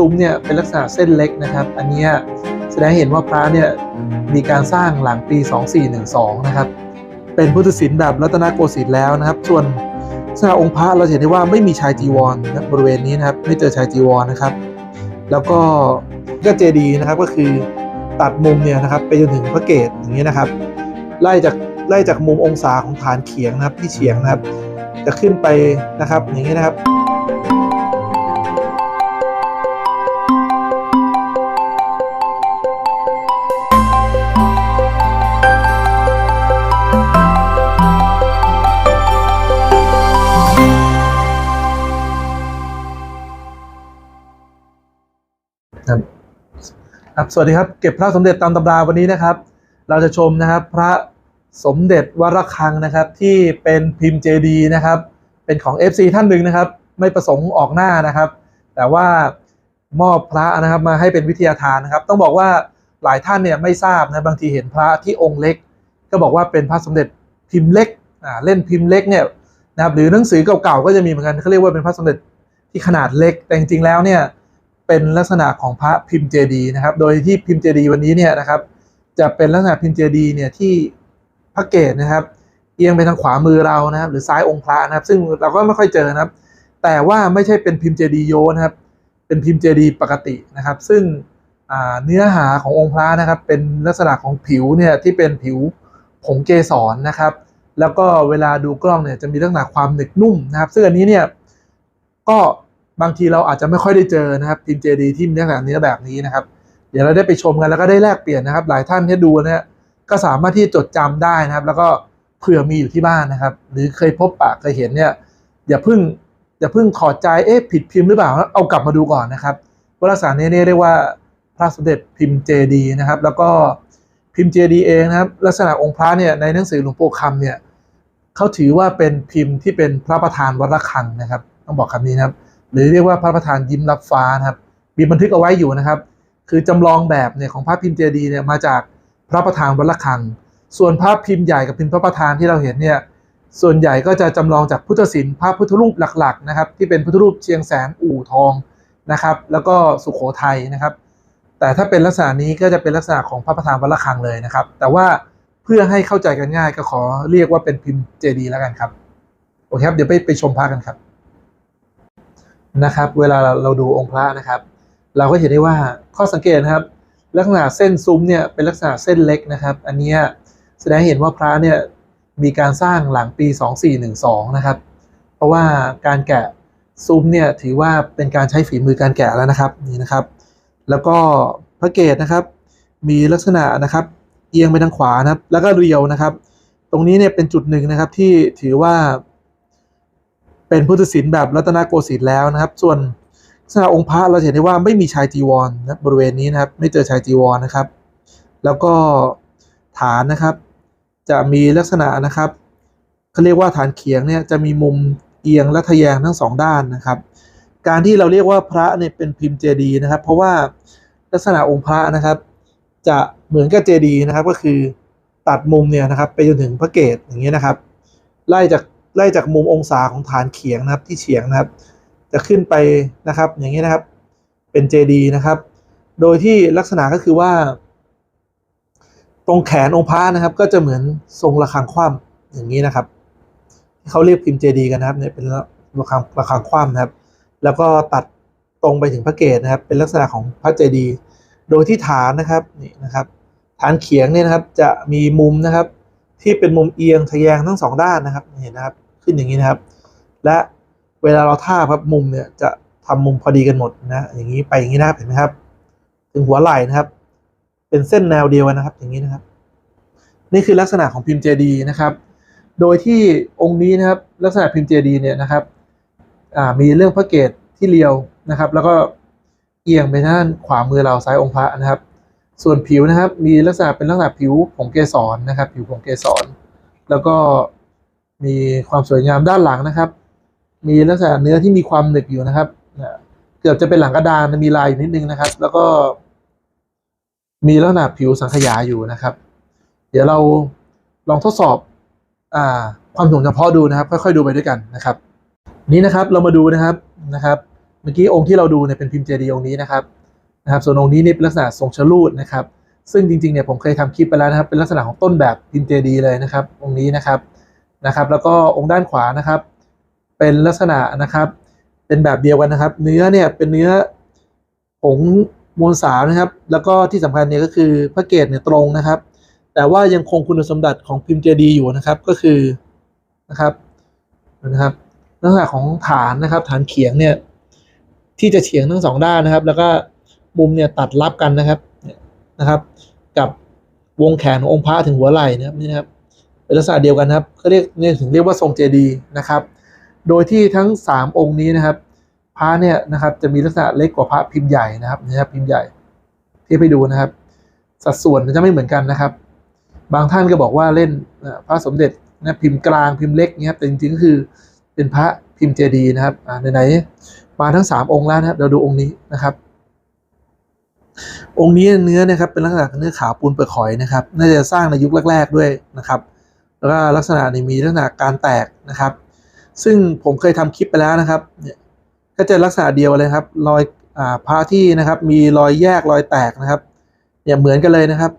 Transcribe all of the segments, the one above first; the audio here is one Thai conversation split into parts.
ซุ้มเนี่ยเป็นลักษณะเส้นเล็กนะครับ อันนี้แสดงเห็นว่าพระเนี่ยมีการสร้างหลังปี 2412 นะครับ เป็นพุทธศิลป์แบบรัตนโกสินทร์แล้วนะครับ ส่วนลักษณะองค์พระเราเห็นได้ว่าไม่มีชายจีวรนะบริเวณนี้นะครับ ไม่เจอชายจีวรนะครับ แล้วก็ก็เจดีย์นะครับก็คือตัดมุมเนี่ยนะครับไปจนถึงพระเกศอย่างนี้นะครับ ไล่จากไล่จากมุมองศาของฐานเขียงนะครับที่เฉียงนะครับ จะขึ้นไปนะครับอย่างนี้นะครับ ครับสวัสดีครับเก็บพระสมเด็จตามตำราวันนี้นะครับ เราจะชมนะครับพระสมเด็จวรคังนะครับที่เป็นพิมพ์เจดีนะครับ เป็นของ FC ท่านหนึ่งนะครับ ไม่ประสงค์ออกหน้านะครับ แต่ว่ามอบพระนะครับมาให้เป็นวิทยาทานนะครับ ต้องบอกว่าหลายท่านเนี่ยไม่ทราบนะบางทีเห็นพระที่องค์เล็ก ก็บอกว่าเป็นพระสมเด็จพิมพ์เล็กอ่าเล่นพิมพ์เล็กเนี่ยนะครับหรือหนังสือเก่าๆก็จะมีเหมือนกันเขาเรียกว่าเป็นพระสมเด็จที่ขนาดเล็กแต่จริงๆแล้วเนี่ย เป็นลักษณะของพระพิมพ์เจดีนะครับ โดยที่พิมพ์เจดีวันนี้เนี่ยนะครับ จะเป็นลักษณะพิมพ์เจดีเนี่ยที่พระเกศนะครับ เอียงไปทางขวามือเรานะครับ หรือซ้ายองค์พระนะครับ ซึ่งเราก็ไม่ค่อยเจอนะครับ แต่ว่าไม่ใช่เป็นพิมพ์เจดียโยนะครับ เป็นพิมพ์เจดีปกตินะครับ ซึ่งเนื้อหาขององค์พระนะครับ เป็นลักษณะของผิวเนี่ยที่เป็นผิวผงเกสรนะครับ แล้วก็เวลาดูกล้องเนี่ยจะมีลักษณะความหนึบนุ่มนะครับซึ่งอันนี้เนี่ยก็ บางทีเราอาจจะไม่ค่อยได้เจอนะครับพิมพ์เจดีที่มีลักษณะเนื้อแบบนี้นะครับ เดี๋ยวเราได้ไปชมกันแล้วก็ได้แลกเปลี่ยนนะครับ หลายท่านที่ดูนะฮะก็สามารถที่จะจดจำได้นะครับ แล้วก็เผื่อมีอยู่ที่บ้านนะครับ หรือเคยพบปะเคยเห็นเนี่ยอย่าเพิ่งอย่าเพิ่งถอดใจเอ๊ะผิดพิมพ์หรือเปล่าเอากลับมาดูก่อนนะครับวาลักษณะนี้เนี่ยเรียกว่าพระสมเด็จพิมพ์เจดีนะครับ แล้วก็พิมพ์เจดีเองนะครับ ลักษณะองค์พระเนี่ยในหนังสือหลวงปู่คำเนี่ยเขาถือว่าเป็นพิมพ์ที่เป็นพระประธานวัดระฆังนะครับ ต้องบอกคำนี้นะครับ หรือเรียกว่าพระประธานยิ้มรับฟ้านะครับมีบันทึกเอาไว้อยู่นะครับ คือจำลองแบบเนี่ยของพระพิมพ์เจดีย์เนี่ยมาจากพระประธานวัดระฆัง ส่วนพระพิมพ์ใหญ่กับพิมพ์พระประธานที่เราเห็นเนี่ยส่วนใหญ่ก็จะจำลองจากพุทธศิลป์พระพุทธรูปหลักๆนะครับ ที่เป็นพุทธรูปเชียงแสนอู่ทองนะครับ แล้วก็สุโขทัยนะครับ แต่ถ้าเป็นลักษณะนี้ก็จะเป็นลักษณะของพระประธานวัดระฆังเลยนะครับ แต่ว่าเพื่อให้เข้าใจกันง่ายก็ขอเรียกว่าเป็นพิมพ์เจดีย์แล้วกันครับโอเคครับเดี๋ยวไปไปชมพระกันครับ นะครับ เวลาเราเราดูองค์พระนะครับ เราก็เห็นได้ว่าข้อสังเกตนะครับ ลักษณะเส้นซุ้มเนี่ยเป็นลักษณะเส้นเล็กนะครับ อันนี้แสดงให้เห็นว่าพระเนี่ยมีการสร้างหลังปี 2412 นะครับ เพราะว่าการแกะซุ้มเนี่ยถือว่าเป็นการใช้ฝีมือการแกะแล้วนะครับนี่นะครับ แล้วก็พระเกศนะครับ มีลักษณะนะครับ เอียงไปทางขวานะครับ แล้วก็เรียวนะครับ ตรงนี้เนี่ยเป็นจุดหนึ่งนะครับที่ถือว่า เป็นพุทธศิลป์แบบรัตนโกสินทร์แล้วนะครับ ส่วนลักษณะองค์พระเราเห็นได้ว่าไม่มีชายจีวรนะบริเวณนี้นะครับ ไม่เจอชายจีวรนะครับ แล้วก็ฐานนะครับ จะมีลักษณะนะครับเขาเรียกว่าฐานเขียงเนี่ยจะมีมุมเอียงและทะแยงทั้งสองด้านนะครับ การที่เราเรียกว่าพระเนี่ยเป็นพิมพ์เจดีย์นะครับ เพราะว่าลักษณะองค์พระนะครับ จะเหมือนกับเจดีย์นะครับก็คือตัดมุมเนี่ยนะครับ ไปจนถึงพระเกศอย่างนี้ยนะครับ ไล่จาก ไล่จากมุมองศาของฐานเขียงนะครับที่เฉียงนะครับ จะขึ้นไปนะครับอย่างนี้นะครับเป็นเจดีนะครับ โดยที่ลักษณะก็คือว่า ตรงแขนองค์พระนะครับ ก็จะเหมือนทรงระฆังคว่ำอย่างนี้นะครับเขาเรียกพิมพ์เจดีกันนะครับเนี่ยเป็นระฆังระฆังคว่ำนะครับ แล้วก็ตัดตรงไปถึงพระเกศนะครับ เป็นลักษณะของพระเจดี โดยที่ฐานนะครับนี่นะครับ ฐานเขียงเนี่ยนะครับจะมีมุมนะครับ ที่เป็นมุมเอียงทะแยงทั้งสองด้านนะครับเห็นนะครับขึ้นอย่างนี้นะครับ และเวลาเราท่าพับมุมเนี่ยจะทำมุมพอดีกันหมดนะอย่างนี้ไปอย่างนี้นะครับเห็นไหมครับ ถึงหัวไหล่นะครับ เป็นเส้นแนวเดียวกันนะครับ อย่างนี้นะครับ นี่คือลักษณะของพิมพ์เจดีนะครับ โดยที่องค์นี้นะครับ ลักษณะพิมพ์เจดีเนี่ยนะครับมีเรื่องพระเกศที่เรียวนะครับ แล้วก็เอียงไปด้านขวามือเราซ้ายองค์พระนะครับ ส่วนผิวนะครับ มีลักษณะเป็นลักษณะผิวผงเกสรนะครับ ผิวผงเกสร แล้วก็มีความสวยงามด้านหลังนะครับ มีลักษณะเนื้อที่มีความหนึบอยู่นะครับนะเกือบจะเป็นหลังกระดานมีลายอยู่นิดนึงนะครับ แล้วก็ มีลักษณะผิวสังขยาอยู่นะครับ เดี๋ยวเราลองทดสอบอ่าความถ่วงเฉพาะดูนะครับ ค่อยๆดูไปด้วยกันนะครับ นี่นะครับเรามาดูนะครับนะครับ เมื่อกี้องค์ที่เราดูเนี่ยเป็นพิมพ์เจดีย์องค์นี้นะครับ นะครับส่วนองค์นี้นี่เป็นลักษณะทรงชลูดนะครับ ซึ่งจริงๆเนี่ยผมเคยทำคลิปไปแล้วนะครับ เป็นลักษณะของต้นแบบพิมเจดีเลยนะครับ องค์นี้นะครับนะครับ แล้วก็องค์ด้านขวานะครับ เป็นลักษณะนะครับ เป็นแบบเดียวกันนะครับ เนื้อเนี่ยเป็นเนื้อผงมวลสารนะครับ แล้วก็ที่สำคัญเนี่ยก็คือพระเกศเนี่ยตรงนะครับ แต่ว่ายังคงคุณสมบัติของพิมพ์เจดีอยู่นะครับก็คือนะครับนะครับลักษณะของฐานนะครับ ฐานเขียงเนี่ยที่จะเฉียงทั้งสองด้านนะครับ แล้วก็ มุมเนี่ยตัดรับกันนะครับเนี่ยนะครับ กับวงแขนขององค์พระถึงหัวไหล่นะครับนี่นะครับเป็นลักษณะเดียวกันนะครับเขาเรียกเนี่ยถึงเรียกว่าทรงเจดีย์นะครับ โดยที่ทั้งสามองค์นี้นะครับพระเนี่ยนะครับจะมีลักษณะเล็กกว่าพระพิมพ์ใหญ่นะครับนี่ครับพิมพ์ใหญ่เทียบไปดูนะครับ สัดส่วนจะไม่เหมือนกันนะครับ บางท่านก็บอกว่าเล่นพระสมเด็จนะพิมพ์กลางพิมพ์เล็กเนี่ยครับแต่จริงๆก็คือเป็นพระพิมพ์เจดีย์นะครับอ่าไหนๆมาทั้งสามองค์แล้วนะครับเราดูองค์นี้นะครับ องค์นี้เนื้อนะครับเป็นลักษณะเนื้อขาวปูนเปลือกหอยนะครับ น่าจะสร้างในยุคแรก ๆด้วยนะครับ แล้วก็ลักษณะนี้มีลักษณะการแตกนะครับ ซึ่งผมเคยทำคลิปไปแล้วนะครับเนี่ยก็จะลักษณะเดียวเลยครับ รอยอ่าพระที่นะครับ มีรอยแยกรอยแตกนะครับเนี่ยเหมือนกันเลยนะครับ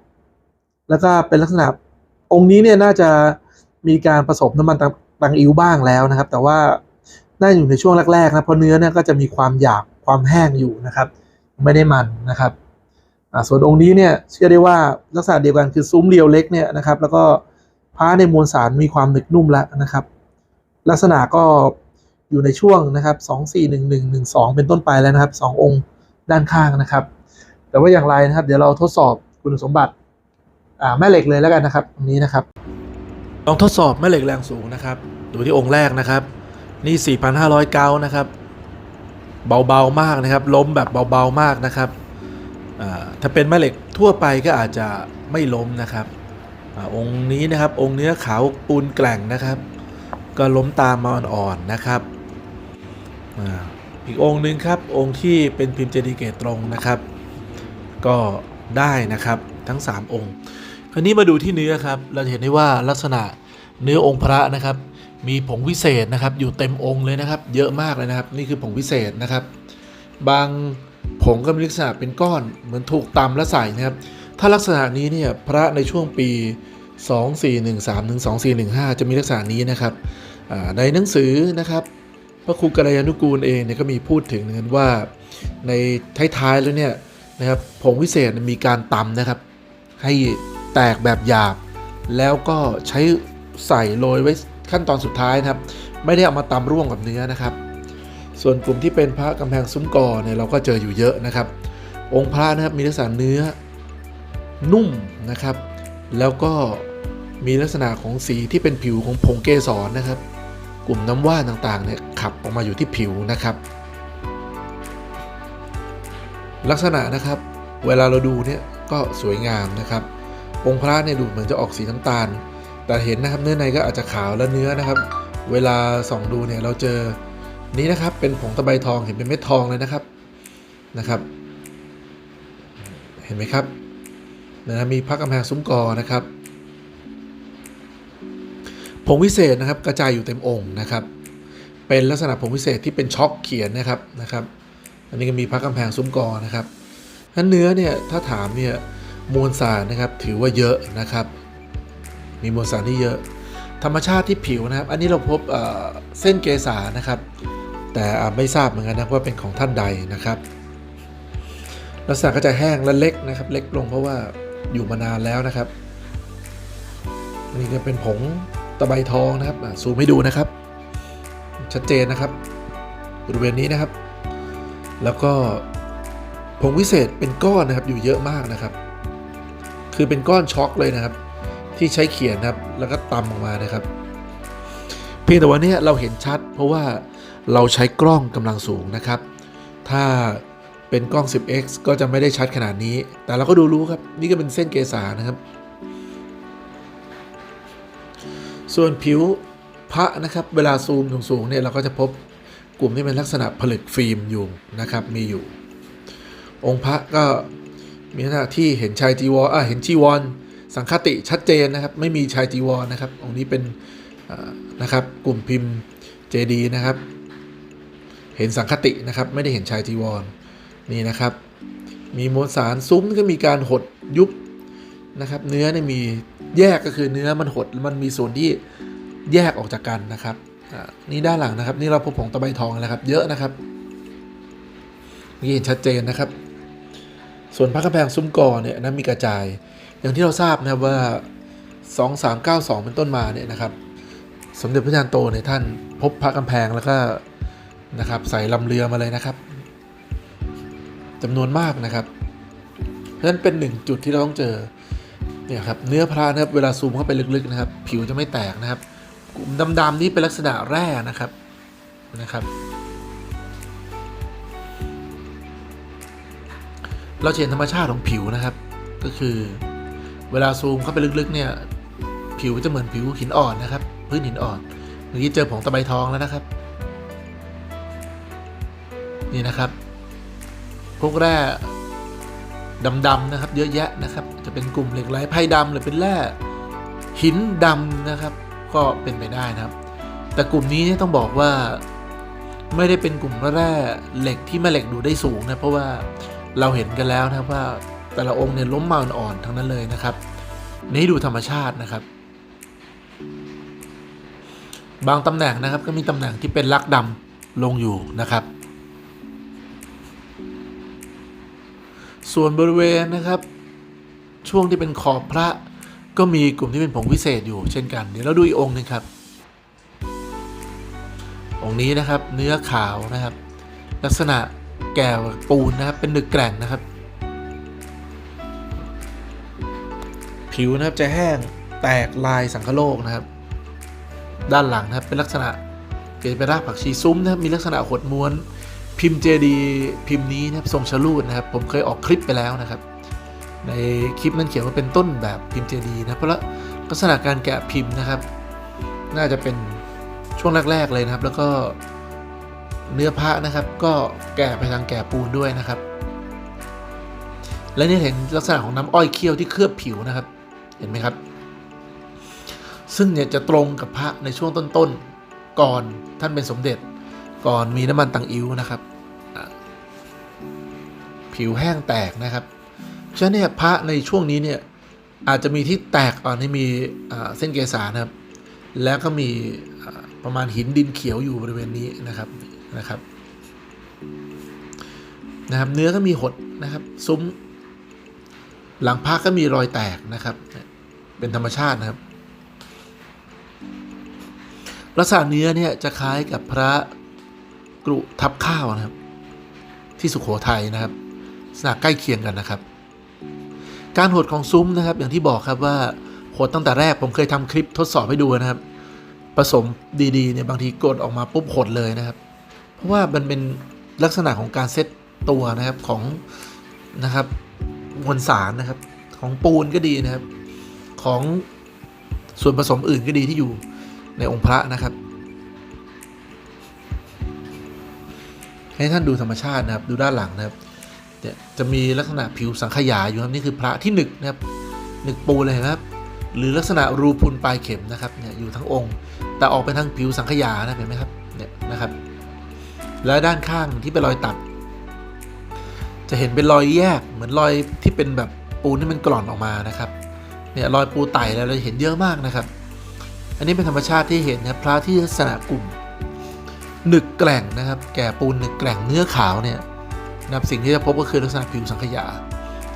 แล้วก็เป็นลักษณะองค์นี้เนี่ยน่าจะมีการผสมน้ำมันตังตังอิ้วบ้างแล้วนะครับ แต่ว่าน่าอยู่ในช่วงแรกๆนะเพราะเนื้อเนี่ยก็จะมีความหยาบความแห้งอยู่นะครับ ไม่ได้มันนะครับส่วนองค์นี้เนี่ยเชื่อได้ว่าลักษณะเดียวกันคือซุ้มเรียวเล็กเนี่ยนะครับ แล้วก็ผ้าในมวลสารมีความหนึบนุ่มแล้วนะครับ ลักษณะก็อยู่ในช่วงนะครับสองสี่หนึ่งหนึ่งหนึ่งสองเป็นต้นไปแล้วนะครับสององค์ด้านข้างนะครับ แต่ว่าอย่างไรนะครับ เดี๋ยวเราทดสอบคุณสมบัติแม่เหล็กเลยแล้วกันนะครับตรงนี้นะครับ ลองทดสอบแม่เหล็กแรงสูงนะครับ ดูที่องค์แรกนะครับ นี่ 4,500เกานะครับ เบาๆมากนะครับ ล้มแบบเบาๆมากนะครับถ้าเป็นแม่เหล็กทั่วไปก็อาจจะไม่ล้มนะครับอองค์นี้นะครับองค์เนื้อขาวปูนแกล่งนะครับ ก็ล้มตามมาอ่อนๆนะครับอ,อีกองค์หนึ่งครับองค์ที่เป็นพิมพ์เจดีเกตตรงนะครับ ก็ได้นะครับทั้ง 3 องค์ คราวนี้มาดูที่เนื้อครับเราจะเห็นได้ว่าลักษณะเนื้อองค์พระนะครับ มีผงวิเศษนะครับ อยู่เต็มองค์เลยนะครับ เยอะมากเลยนะครับ นี่คือผงวิเศษนะครับ บางผงก็มีลักษณะเป็นก้อนเหมือนถูกตำและใส่นะครับ ถ้าลักษณะนี้เนี่ยพระในช่วงปี 2413ถึง2415 จะมีลักษณะนี้นะครับในหนังสือนะครับพระครูกัลยาณุกูลเองเนี่ยก็มีพูดถึงนว่าในท้ายๆแล้วเนี่ยนะครับผงวิเศษมีการตำนะครับ ให้แตกแบบหยาบ แล้วก็ใช้ใส่โรยไว้ ขั้นตอนสุดท้ายนะครับ ไม่ได้เอามาตำร่วมกับเนื้อนะครับ ส่วนกลุ่มที่เป็นพระกำแพงซุ้มกอเนี่ยเราก็เจออยู่เยอะนะครับ องค์พระนะครับมีลักษณะเนื้อนุ่มนะครับ แล้วก็มีลักษณะของสีที่เป็นผิวของผงเกสรนะครับ กลุ่มน้ำว่านต่างๆเนี่ยขับออกมาอยู่ที่ผิวนะครับ ลักษณะนะครับ เวลาเราดูเนี่ยก็สวยงามนะครับ องค์พระเนี่ยดูเหมือนจะออกสีน้ำตาล แต่เห็นนะครับเนื้อในก็อาจจะขาวและเนื้อนะครับ เวลาส่องดูเนี่ยเราเจอนี้นะครับเป็นผงตะไบทองเห็นเป็นเม็ดทองเลยนะครับนะครับ เห็นไหมครับนะมีพระกำแพงซุ้มกอนะครับผงวิเศษนะครับกระจายอยู่เต็มองค์นะครับ เป็นลักษณะผงวิเศษที่เป็นช็อกเขียนนะครับนะครับ อันนี้ก็มีพระกำแพงซุ้มกอนะครับนั้นเนื้อเนี่ยถ้าถามเนี่ยมวลสารนะครับถือว่าเยอะนะครับ มีมวลสารที่เยอะ ธรรมชาติที่ผิวนะครับ อันนี้เราพบเเส้นเกษานะครับ แต่ไม่ทราบเหมือนกันนะว่าเป็นของท่านใดนะครับลักษณะก็จะแห้งและเล็กนะครับ เล็กลงเพราะว่าอยู่มานานแล้วนะครับอันนี่ก็เป็นผงตะไบทองนะครับซูมให้ดูนะครับ ชัดเจนนะครับ บริเวณนี้นะครับ แล้วก็ผงวิเศษเป็นก้อนนะครับอยู่เยอะมากนะครับ คือเป็นก้อนช็อกเลยนะครับ ที่ใช้เขียนนะครับ แล้วก็ตำออกมานะครับ เพียงแต่ว่าเนี้เราเห็นชัด เพราะว่าเราใช้กล้องกำลังสูงนะครับ ถ้าเป็นกล้อง 10x ก็จะไม่ได้ชัดขนาดนี้ แต่เราก็ดูรู้ครับ นี่ก็เป็นเส้นเกษานะครับ ส่วนผิวพระนะครับ เวลาซูมสูงๆเนี่ยเราก็จะพบกลุ่มที่เป็นลักษณะผลึกฟิล์มอยู่นะครับ มีอยู่ องค์พระก็มีลักษณะที่เห็นชายจีวรอ่าเห็นจีวร สังคติชัดเจนนะครับ ไม่มีชายจีวรนะครับ องค์นี้เป็นนะครับกลุ่มพิมพ์เจดีนะครับ เห็นสังคตินะครับ ไม่ได้เห็นชายจีวรนี่นะครับ มีมวลสารซุ้มก็มีการหดยุบนะครับ เนื้อเนี่ยมีแยกก็คือเนื้อมันหดมันมีส่วนที่แยกออกจากกันนะครับนี่ด้านหลังนะครับ นี่เราพบผงตะไบทองแล้วครับ เยอะนะครับนี่เห็นชัดเจนนะครับ ส่วนพระกำแพงซุ้มกอเนี่ยนะมีกระจาย อย่างที่เราทราบนะครับว่า 2392 เป็นต้นมาเนี่ยนะครับ สมเด็จพระจารย์โตเนี่ยท่านพบพระกำแพงแล้วก็นะครับใส่ลำเรือมาเลยนะครับจำนวนมากนะครับเพราะฉะนั้นเป็นหนึ่งจุดที่เราต้องเจอเนี่ยครับเนื้อพระนะครับเวลาซูมเข้าไปลึกๆนะครับ ผิวจะไม่แตกนะครับกลุ่มดำๆนี่เป็นลักษณะแร่นะครับนะครับ เราจะเห็นธรรมชาติของผิวนะครับ ก็คือ เวลาซูมเข้าไปลึกๆเนี่ย ผิวจะเหมือนผิวหินอ่อนนะครับ พื้นหินอ่อน เมื่อกี้เจอผงตะไบทองแล้วนะครับ นี่นะครับ พวกแร่ดำๆนะครับ เยอะแยะนะครับ จะเป็นกลุ่มเหล็กไหลไพ่ดำหรือเป็นแร่หินดำนะครับ ก็เป็นไปได้นะครับ แต่กลุ่มนี้ต้องบอกว่าไม่ได้เป็นกลุ่มแร่เหล็กที่แม่เหล็กดูได้สูงนะเพราะว่าเราเห็นกันแล้วนะครับว่า แต่ละองค์เนี่ยล้มมาอ่อนๆทั้งนั้นเลยนะครับ นี่ดูธรรมชาตินะครับ บางตำแหน่งนะครับก็มีตำแหน่งที่เป็นลักดำลงอยู่นะครับ ส่วนบริเวณนะครับ ช่วงที่เป็นขอบพระก็มีกลุ่มที่เป็นผงวิเศษอยู่เช่นกัน เดี๋ยวเราดูอีกองค์หนึ่งครับ องค์นี้นะครับเนื้อขาวนะครับ ลักษณะแก่กว่าปูนนะครับเป็นหนึกแกร่งนะครับ ผิวนะครับจะแห้งแตกลายสังคโลกนะครับ ด้านหลังนะครับเป็นลักษณะเปลี่ยนเป็นรากผักชีซุ้มนะครับมีลักษณะหดม้วน พิมพ์เจดีพิมพ์นี้นะครับทรงชะลูดนะครับ ผมเคยออกคลิปไปแล้วนะครับ ในคลิปนั้นเขียนว่าเป็นต้นแบบพิมพ์เจดีนะเพราะลักษณะการแกะพิมพ์นะครับ น่าจะเป็นช่วงแรกๆเลยนะครับ แล้วก็เนื้อพระนะครับ ก็แกะไปทางแกะปูนด้วยนะครับ และนี่เห็นลักษณะของน้ำอ้อยเคี่ยวที่เคลือบผิวนะครับ เห็นไหมครับ ซึ่งเนี่ยจะตรงกับพระในช่วงต้นๆ ก่อนท่านเป็นสมเด็จ ก่อนมีน้ำมันตังอิ้วนะครับ ผิวแห้งแตกนะครับฉะนั้นเนี่ยพระในช่วงนี้เนี่ยอาจจะมีที่แตกอ่อนให้มีเส้นเกษานะครับ แล้วก็มีประมาณหินดินเขียวอยู่บริเวณนี้นะครับนะครับนะครับ เนื้อก็มีหดนะครับ ซุ้ม หลังพระก็มีรอยแตกนะครับ เป็นธรรมชาตินะครับ ลักษณะเนื้อเนี่ยจะคล้ายกับพระกรุทับข้าวนะครับ ที่สุขโขทัยนะครับลักษณะใกล้เคียงกันนะครับ การหดของซุ้มนะครับ อย่างที่บอกครับว่าหดตั้งแต่แรกผมเคยทำคลิปทดสอบให้ดูนะครับ ผสมดีๆเนี่ยบางทีกดออกมาปุ๊บหดเลยนะครับ เพราะว่ามันเป็นลักษณะของการเซตตัวนะครับของนะครับมวลสารนะครับ ของปูนก็ดีนะครับ ของส่วนผสมอื่นก็ดีที่อยู่ในองค์พระนะครับ ให้ท่านดูธรรมชาตินะครับ ดูด้านหลังนะครับเนี่ยจะมีลักษณะผิวสังขยาอยู่ครับนี่คือพระที่หนึกนะครับหนึกปูเลยนะครับ หรือลักษณะรูพุนปลายเข็มนะครับเนี่ยอยู่ทั้งองค์ แต่ออกไปทางผิวสังขยานะเห็นไหมครับเนี่ยนะครับ และด้านข้างที่เป็นรอยตัด จะเห็นเป็นรอยแยกเหมือนรอยที่เป็นแบบปูนที่มันกร่อนออกมานะครับ เนี่ยรอยปูไต่แล้วเราเห็นเยอะมากนะครับ อันนี้เป็นธรรมชาติที่เห็นนะพระที่ลักษณะกลุ่มหนึกแกร่งนะครับ แก่ปูนหนึกแกร่งเนื้อขาวเนี่ยนะครับสิ่งที่จะพบก็คือลักษณะผิวสังขยา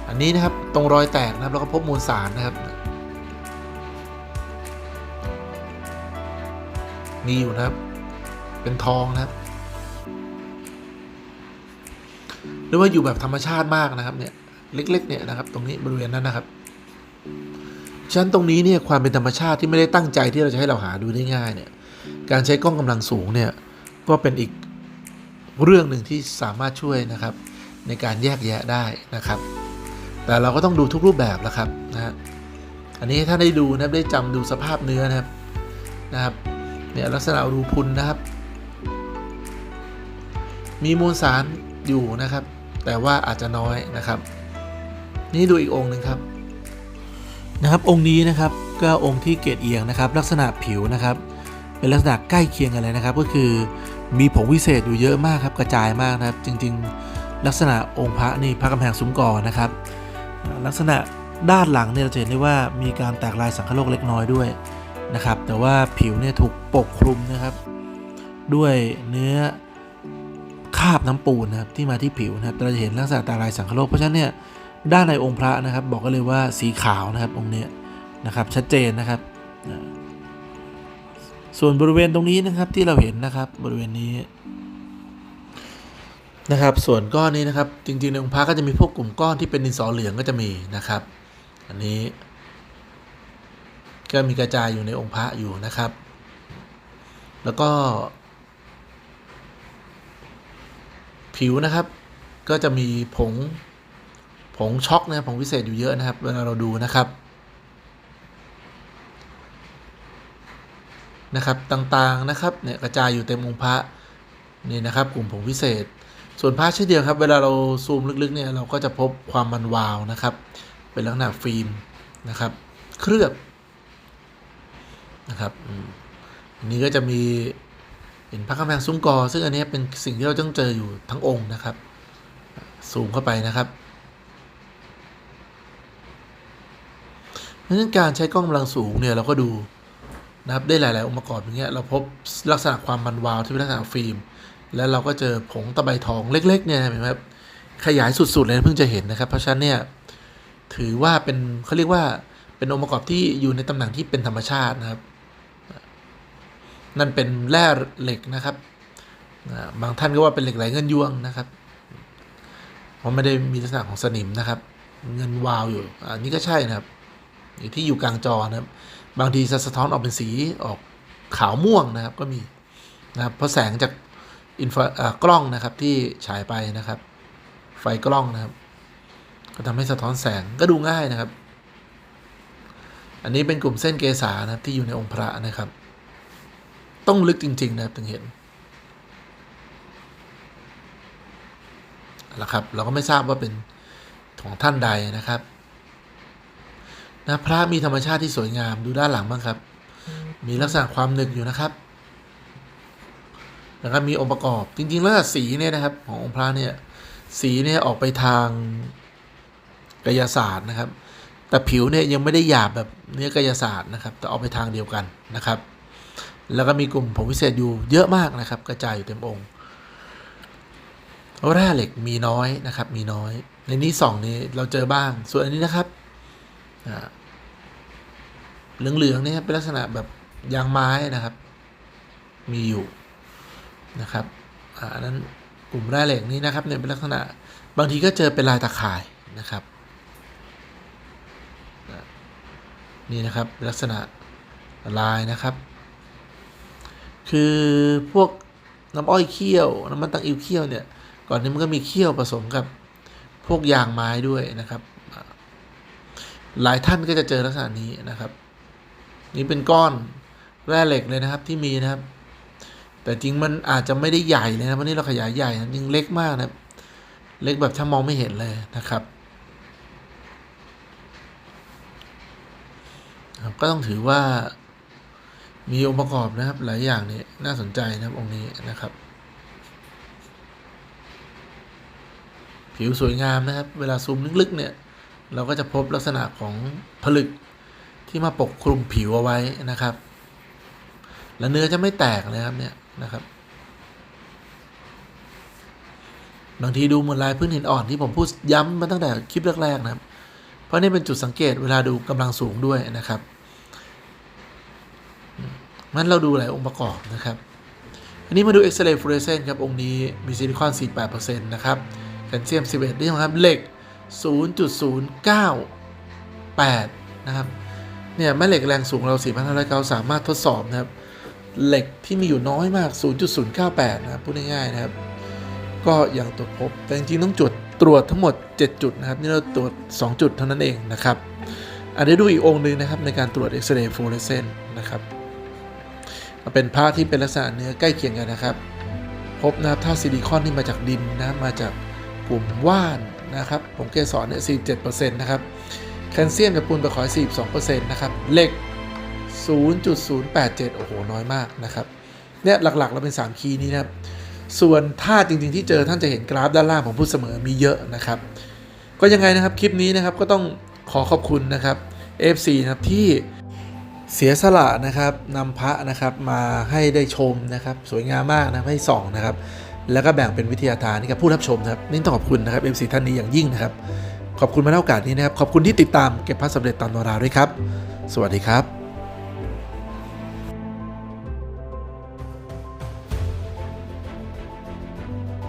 อันนี้นะครับตรงรอยแตกนะครับแล้วก็พบมวลสารนะครับ มีอยู่นะครับ เป็นทองนะครับหรือว่าอยู่แบบธรรมชาติมากนะครับเนี่ยเล็กๆเนี่ยนะครับ ตรงนี้บริเวณนั้นนะครับ ชั้นตรงนี้เนี่ยความเป็นธรรมชาติที่ไม่ได้ตั้งใจที่เราจะให้เราหาดูได้ง่ายเนี่ยการใช้กล้องกำลังสูงเนี่ยก็เป็นอีกเรื่องหนึ่งที่สามารถช่วยนะครับ ในการแยกแยะได้นะครับ แต่เราก็ต้องดูทุกรูปแบบแล้วครับนะฮะอันนี้ถ้าได้ดูนะได้จำดูสภาพเนื้อนะครับนะครับเนี่ยลักษณะรูพุนนะครับ มีมวลสารอยู่นะครับ แต่ว่าอาจจะน้อยนะครับ นี่ดูอีกองค์หนึ่งครับ นะครับองค์นี้นะครับก็องค์ที่เกรดเอียงนะครับ ลักษณะผิวนะครับ เป็นลักษณะใกล้เคียงกันเลยนะครับ ก็คือมีผงวิเศษอยู่เยอะมากครับกระจายมากนะครับ จริง ๆ ลักษณะองค์พระนี่พระกำแพงซุ้มก่อนะครับ ลักษณะด้านหลังเนี่ยเราจะเห็นได้ว่ามีการแตกลายสังคโลกเล็กน้อยด้วยนะครับ แต่ว่าผิวเนี่ยถูกปกคลุมนะครับ ด้วยเนื้อคาบน้ำปูนนะครับที่มาที่ผิวนะครับเราจะเห็นลักษณะแตกลายสังคโลกเพราะฉะนั้นเนี่ย ด้านในองค์พระนะครับ บอกกันเลยว่าสีขาวนะครับองค์เนี้ยนะครับชัดเจนนะครับ ส่วนบริเวณตรงนี้นะครับที่เราเห็นนะครับบริเวณนี้นะครับ ส่วนก้อนนี้นะครับ จริงๆในองค์พระก็จะมีพวกกลุ่มก้อนที่เป็นดินสอเหลืองก็จะมีนะครับ อันนี้ ก็มีกระจายอยู่ในองค์พระอยู่นะครับ แล้วก็ ผิวนะครับ ก็จะมีผง ผงช็อกนะผงวิเศษอยู่เยอะนะครับเวลาเราดูนะครับนะครับต่างๆนะครับเนี่ยกระจายอยู่เต็มองค์พระนี่นะครับกลุ่มผงวิเศษ ส่วนพระเช่นเดียวครับ เวลาเราซูมลึกๆเนี่ยเราก็จะพบความมันวาวนะครับ เป็นลักษณะฟิล์มนะครับ เคลือบนะครับอันนี้ก็จะมีเห็นพระกำแพงซุ้มกอ ซึ่งอันนี้เป็นสิ่งที่เราต้องเจออยู่ทั้งองค์นะครับ ซูมเข้าไปนะครับ เพราะฉะนั้นการใช้กล้องกำลังสูงเนี่ยเราก็ดูนะครับได้หลาย ๆ องค์ประกอบอย่างเงี้ยเราพบลักษณะความมันวาวที่เป็นลักษณะฟิล์ม แล้วเราก็เจอผงตะไบทองเล็ก ๆ เนี่ยเห็นไหมครับขยายสุด ๆ เลยเพิ่งจะเห็นนะครับ เพราะฉะนั้นเนี่ยถือว่าเป็นเขาเรียกว่าเป็นองค์ประกอบที่อยู่ในตำแหน่งที่เป็นธรรมชาตินะครับ นั่นเป็นแร่เหล็กนะครับบางท่านก็ว่าเป็นเหล็กไหลเงินยวงนะครับเพราะไม่ได้มีลักษณะของสนิมนะครับ เงินวาวอยู่อันนี้ก็ใช่นะครับ ที่อยู่กลางจอนะครับบางทีจะสะท้อนออกเป็นสีออกขาวม่วงนะครับก็มีนะครับเพราะแสงจากอินฟราอ่ากล้องนะครับที่ฉายไปนะครับ ไฟกล้องนะครับ ก็ทำให้สะท้อนแสงก็ดูง่ายนะครับ อันนี้เป็นกลุ่มเส้นเกษานะครับที่อยู่ในองค์พระนะครับ ต้องลึกจริง ๆ นะครับถึงเห็นละครับ เราก็ไม่ทราบว่าเป็นของท่านใดนะครับ นะพระมีธรรมชาติที่สวยงามดูด้านหลังบ้างครับ มีลักษณะความหนึกอยู่นะครับนะครับมีองค์ประกอบจริงๆ แล้วสีเนี่ยนะครับ ขององค์พระเนี่ยสีเนี่ยออกไปทางกายศาสตร์นะครับ แต่ผิวเนี่ยยังไม่ได้หยาบแบบเนื้อกายศาสตร์นะครับ แต่ออกไปทางเดียวกันนะครับ แล้วก็มีกลุ่มผงวิเศษอยู่เยอะมากนะครับ กระจายอยู่เต็มองค์แร่เหล็กมีน้อยนะครับ มีน้อย ในนี้สองนี้เราเจอบ้าง ส่วนอันนี้นะครับ เหลืองๆนี่เป็นลักษณะแบบยางไม้นะครับ มีอยู่นะครับอันนั้นกลุ่มแร่เหล็กนี้นะครับเนี่ยเป็นลักษณะบางทีก็เจอเป็นลายตะข่ายนะครับนี่นะครับลักษณะลายนะครับ คือพวกน้ำอ้อยเคี่ยวน้ำมันตังอิวเคี่ยวเนี่ยก่อนนี้มันก็มีเคี่ยวผสมกับพวกยางไม้ด้วยนะครับ หลายท่านก็จะเจอลักษณะนี้นะครับ นี่เป็นก้อนแร่เหล็กเลยนะครับที่มีนะครับ แต่จริงมันอาจจะไม่ได้ใหญ่เลยนะวันนี้เราขยายใหญ่นะจริงเล็กมากนะเล็กแบบถ้ามองไม่เห็นเลยนะครับ ก็ต้องถือว่ามีองค์ประกอบนะครับ หลายอย่างนี่น่าสนใจนะครับองค์นี้นะครับ ผิวสวยงามนะครับ เวลาซูมลึกๆเนี่ย เราก็จะพบลักษณะของผลึกที่มาปกคลุมผิวเอาไว้นะครับ และเนื้อจะไม่แตกเลยครับเนี่ยนะครับ บางทีดูเหมือนลายพื้นหินอ่อนที่ผมพูดย้ำมาตั้งแต่คลิปแรกๆนะครับ เพราะนี่เป็นจุดสังเกตเวลาดูกำลังสูงด้วยนะครับมันเราดูหลายองค์ประกอบนะครับอันนี้มาดูเอ็กซเรย์ฟลูออเรสเซนต์ครับ องค์นี้มีซิลิคอน 48%นะครับ แคลเซียม 11นี่ครับ เหล็ก 0.098 นะครับ เนี่ยแม่เหล็กแรงสูงเรา4,500เกาสามารถทดสอบนะครับ เหล็กที่มีอยู่น้อยมาก 0.098 นะครับพูดง่ายๆนะครับ ก็ยังตรวจพบ แต่จริงๆ ต้องจดตรวจทั้งหมด 7 จุดนะครับ นี่เราตรวจ 2 จุดเท่านั้นเองนะครับอันนี้ดูอีกองค์หนึ่งนะครับในการตรวจเอ็กซเรย์ฟลูเรสเซนต์นะครับเป็นพระที่เป็นลักษณะเนื้อใกล้เคียงกันนะครับ พบนะครับธาตุซิลิคอนที่มาจากดินนะมาจากกลุ่มว่าน นะครับผงเกสรเนี่ย47%นะครับแคลเซียมจากปูนตะขอย42%นะครับเหล็ก 0.087 โอ้โห น้อยมากนะครับเนี่ยหลักๆ เราเป็น 3 คีย์นี้นะครับ ส่วนธาตุจริงๆที่เจอท่านจะเห็นกราฟด้านล่างผมพูดเสมอมีเยอะนะครับ ก็ยังไงนะครับคลิปนี้นะครับก็ต้องขอขอบคุณนะครับ FC นะครับที่เสียสละนะครับนำพระนะครับมาให้ได้ชมนะครับ สวยงามมากนะให้ส่องนะครับ แล้วก็แบ่งเป็นวิทยาทานให้กับผู้รับชมนะครับนี่ต้องขอบคุณนะครับ FC ท่านนี้อย่างยิ่งนะครับ ขอบคุณมาในโอกาสนี้นะครับ ขอบคุณที่ติดตามเก็บพระสำเร็จตามตำราด้วยครับ สวัสดีครับ